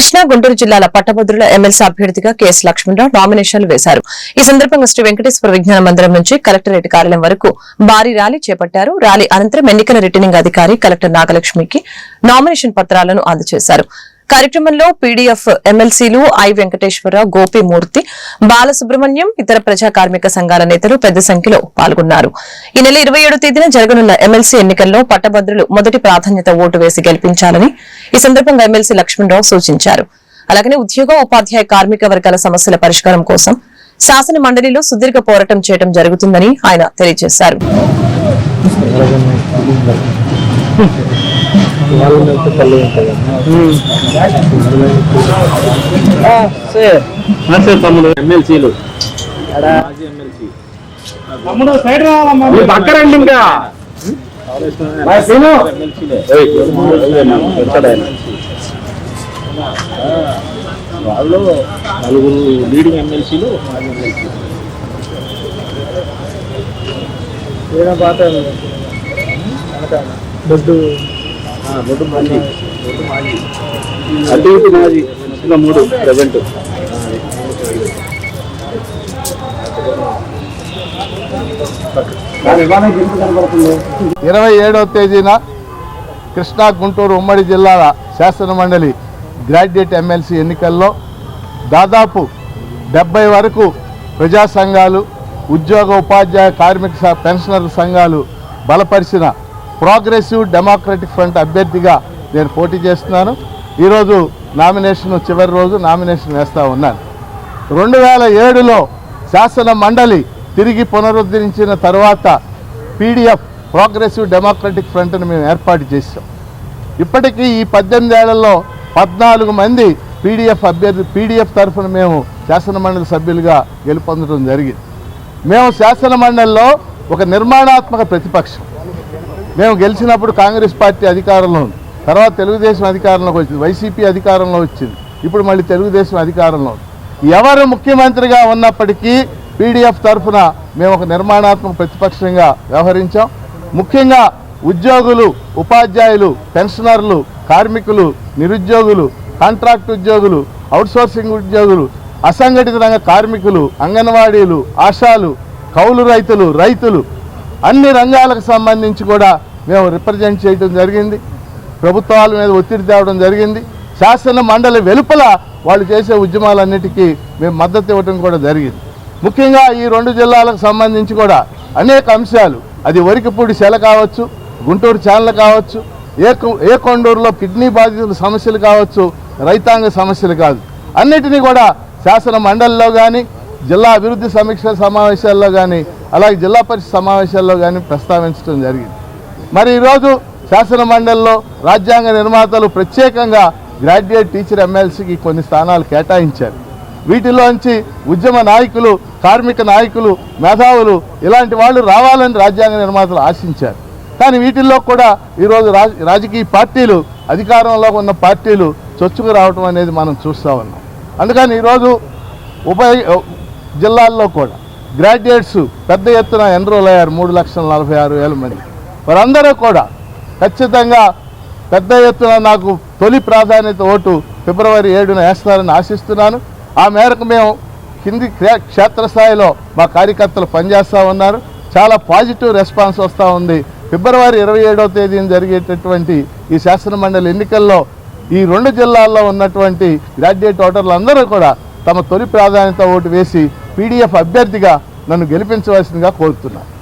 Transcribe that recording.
కృష్ణా గుంటూరు జిల్లాల పట్టభద్రుల ఎమ్మెల్సీ అభ్యర్థిగా కెఎస్ లక్ష్మణరావు నామినేషన్లు వేశారు. ఈ సందర్భంగా శ్రీ వెంకటేశ్వర విజ్ఞాన మందిరం నుంచి కలెక్టరేట్ కార్యాలయం వరకు భారీ ర్యాలీ చేపట్టారు. ర్యాలీ అనంతరం ఎన్నికల రిటర్నింగ్ అధికారి కలెక్టర్ నాగలక్ష్మికి నామినేషన్ పత్రాలను అందజేశారు. కార్యక్రమంలో పీడీఎఫ్ ఎమ్మెల్సీలు ఐ వెంకటేశ్వరరావు గోపిమూర్తి బాలసుబ్రహ్మణ్యం ఇతర ప్రజా కార్మిక సంఘాల నేతలు పెద్ద సంఖ్యలో పాల్గొన్నారు. ఈ నెల ఇరవై ఏడు తేదీన జరగనున్న ఎమ్మెల్సీ ఎన్నికల్లో పట్టభద్రులు మొదటి ప్రాధాన్యత ఓటు వేసి గెలిపించాలని ఈ సందర్భంగా ఎమ్మెల్సీ లక్ష్మణరావు సూచించారు. అలాగనే ఉద్యోగ ఉపాధ్యాయ కార్మిక వర్గాల సమస్యల పరిష్కారం కోసం శాసన మండలిలో సుదీర్ఘ పోరాటం చేయడం జరుగుతుందని ఆయన తెలియజేశారు. తమ్ముడు ఎమ్మెల్సీలు తమ్ముడు సైడ్ రావాలమ్మా పక్కరండి ఇంకా వాళ్ళు నలుగురు లీడింగ్ ఎమ్మెల్సీలు మాజీ ఎమ్మెల్సీలు దొడ్డు బొడ్డు మాజీ మాజీ అటు ఇటు మాజీ ఇంకా మూడు ప్రజెంట్ ఇరవై ఏడవ తేదీన కృష్ణా గుంటూరు ఉమ్మడి జిల్లాల శాసన మండలి గ్రాడ్యుయేట్ ఎమ్మెల్సీ ఎన్నికల్లో దాదాపు డెబ్బై వరకు ప్రజా సంఘాలు ఉద్యోగ ఉపాధ్యాయ కార్మిక పెన్షనర్ల సంఘాలు బలపరిచిన ప్రోగ్రెసివ్ డెమోక్రటిక్ ఫ్రంట్ అభ్యర్థిగా నేను పోటీ చేస్తున్నాను. ఈరోజు నామినేషన్ చివరి రోజు నామినేషన్ వేస్తూ ఉన్నాను. రెండు వేల ఏడులో శాసన మండలి తిరిగి పునరుద్ధరించిన తర్వాత పీడిఎఫ్ ప్రోగ్రెసివ్ డెమోక్రటిక్ ఫ్రంట్ని మేము ఏర్పాటు చేసాం ఇప్పటికీ ఈ పద్దెనిమిది ఏళ్ళలో పద్నాలుగు మంది పీడిఎఫ్ అభ్యర్థి పీడిఎఫ్ తరఫున మేము శాసన మండలి సభ్యులుగా గెలుపొందడం జరిగింది. మేము శాసన మండలిలో ఒక నిర్మాణాత్మక ప్రతిపక్షం. మేము గెలిచినప్పుడు కాంగ్రెస్ పార్టీ అధికారంలో ఉంది. తర్వాత తెలుగుదేశం అధికారంలోకి వచ్చింది. వైసీపీ అధికారంలో వచ్చింది. ఇప్పుడు మళ్ళీ తెలుగుదేశం అధికారంలో ఉంది. ఎవరు ముఖ్యమంత్రిగా ఉన్నప్పటికీ పీడిఎఫ్ తరఫున మేము ఒక నిర్మాణాత్మక ప్రతిపక్షంగా వ్యవహరించాం. ముఖ్యంగా ఉద్యోగులు ఉపాధ్యాయులు పెన్షనర్లు కార్మికులు నిరుద్యోగులు కాంట్రాక్ట్ ఉద్యోగులు అవుట్సోర్సింగ్ ఉద్యోగులు అసంఘటిత రంగ కార్మికులు అంగన్వాడీలు ఆశాలు కౌలు రైతులు రైతులు అన్ని రంగాలకు సంబంధించి కూడా మేము రిప్రజెంట్ చేయడం జరిగింది. ప్రభుత్వాల మీద ఒత్తిడి తేవడం జరిగింది. శాసన మండలి వెలుపల వాళ్ళు చేసే ఉద్యమాలన్నిటికీ మేము మద్దతు ఇవ్వడం కూడా జరిగింది. ముఖ్యంగా ఈ రెండు జిల్లాలకు సంబంధించి కూడా అనేక అంశాలు. అది వరికపూడి సెల కావచ్చు గుంటూరు ఛానల్ కావచ్చు ఏ ఏ కొండూరులో కిడ్నీ బాధితుల సమస్యలు కావచ్చు రైతాంగ సమస్యలు కాదు. అన్నిటినీ కూడా శాసన మండలిలో కానీ జిల్లా అభివృద్ధి సమీక్ష సమావేశాల్లో కానీ అలాగే జిల్లా పరిషత్ సమావేశాల్లో కానీ ప్రస్తావించడం జరిగింది. మరి ఈరోజు శాసన మండలిలో రాజ్యాంగ నిర్మాతలు ప్రత్యేకంగా గ్రాడ్యుయేట్ టీచర్ ఎమ్మెల్సీకి కొన్ని స్థానాలు కేటాయించారు. వీటిలోంచి ఉద్యమ నాయకులు కార్మిక నాయకులు మేధావులు ఇలాంటి వాళ్ళు రావాలని రాజ్యాంగ నిర్మాతలు ఆశించారు. కానీ వీటిల్లో కూడా ఈరోజు రాజకీయ పార్టీలు అధికారంలో ఉన్న పార్టీలు చొచ్చుకు రావటం అనేది మనం చూస్తూ ఉన్నాం. అందుకని ఈరోజు ఉప జిల్లాల్లో కూడా గ్రాడ్యుయేట్స్ పెద్ద ఎత్తున ఎన్రోల్ అయ్యారు మూడు లక్షల నలభై ఆరు వేల మంది. వారందరూ కూడా ఖచ్చితంగా పెద్ద ఎత్తున నాకు తొలి ప్రాధాన్యత ఓటు ఫిబ్రవరి ఏడున వేస్తారని ఆశిస్తున్నాను. ఆ మేరకు మేము కింది క్షేత్రస్థాయిలో మా కార్యకర్తలు పనిచేస్తూ ఉన్నారు. చాలా పాజిటివ్ రెస్పాన్స్ వస్తూ ఉంది. ఫిబ్రవరి ఇరవై ఏడవ తేదీన జరిగేటటువంటి ఈ శాసన మండలి ఎన్నికల్లో ఈ రెండు జిల్లాల్లో ఉన్నటువంటి గ్రాడ్యుయేట్ ఓటర్లు అందరూ కూడా తమ తొలి ప్రాధాన్యత ఓటు వేసి పీడీఎఫ్ అభ్యర్థిగా నన్ను గెలిపించవలసిందిగా కోరుతున్నాను.